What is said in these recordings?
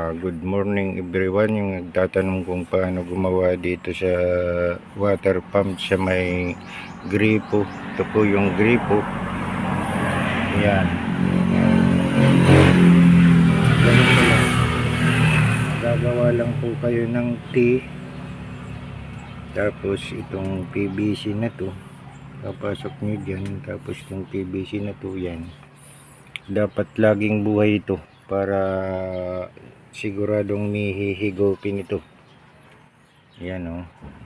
Ah, good morning everyone. Yung nagtatanong kung paano gumawa dito sa water pump sa may gripo. Ito po yung gripo. Yan. Ganito lang. Gagawa lang po kayo ng T. Tapos itong PVC na to. Papasok nyo dyan. Tapos itong PVC na to yan. Dapat laging buhay ito para siguradong may hihigupin ito. Yan o.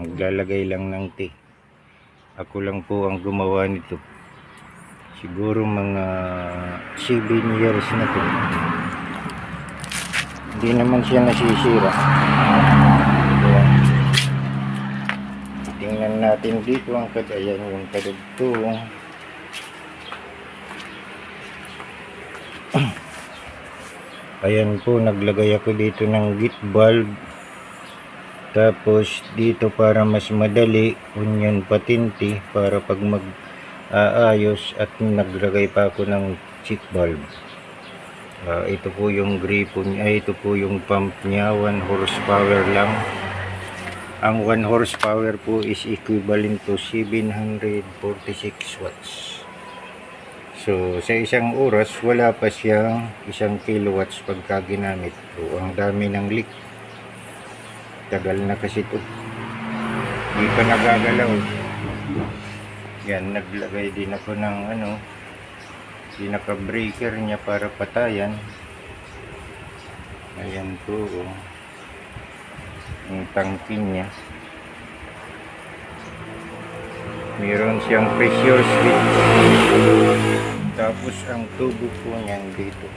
Maglalagay lang ng T. Ako lang po ang gumawa nito. Siguro mga 7 years na to. Hindi naman siya nasisira. Ayan. Tingnan natin dito ang kadayan yung kadugtong. Ayan po, naglagay ako dito ng git valve. Tapos dito para mas madali, onion patinti para pag mag aayos at naglagay pa ako ng check valve. Ah, ito po yung gripo niya, ito po yung pump niya, 1 horsepower lang. Ang 1 horsepower po is equivalent to 746 watts. So, sa isang oras, wala pa siyang isang kilowatts pagka ginamit. So, ang dami ng leak. Tagal na kasi ito. Hindi pa nagagalaw. Yan, naglagay din ako ng ano, pinaka-breaker niya para patayan. Ayan po, oh. Yung tangke niya. Meron siyang pressure switch. Tapos ang tubo po niyan dito.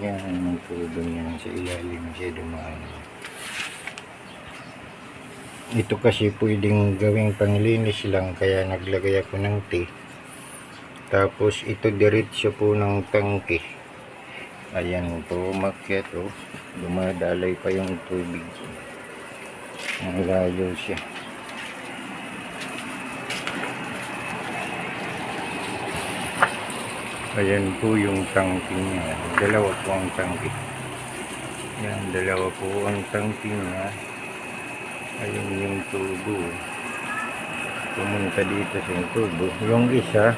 Yan ang tubo niyan sa ilalim siya dumaan. Ito kasi pwedeng gawing panglinis lang kaya naglagay ako ng T. Tapos ito diretso po ng tangke. Ayan po umakyat oh. Dumadalay pa yung tubig. Ang layo siya. Ayan po yung tangke niya. Dalawa po ang tangke. Yan, dalawa po ang tangke niya. Ayun yung tubo. Pumunta dito sa tubo. Yung isa,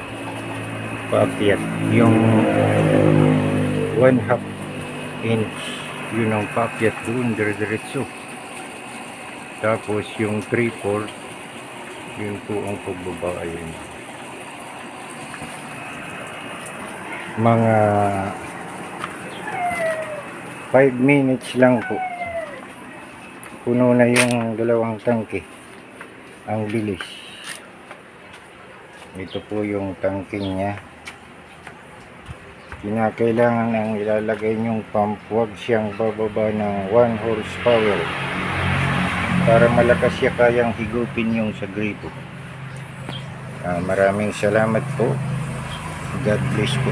paakyat. Yung one half inch, yun ang paakyat doon, dire-diretso. Tapos yung 3-4, yun po ang pagbaba. Ayun. Mga 5 minutes lang po. Puno na yung dalawang tangke. Ang bilis. Ito po yung tangke niya. Kinakailangan ang ilalagay nyong pump. Huwag siyang bababa ng 1 horsepower. Para malakas siya kayang higupin yung sa gripo. Ah, maraming salamat po. God bless po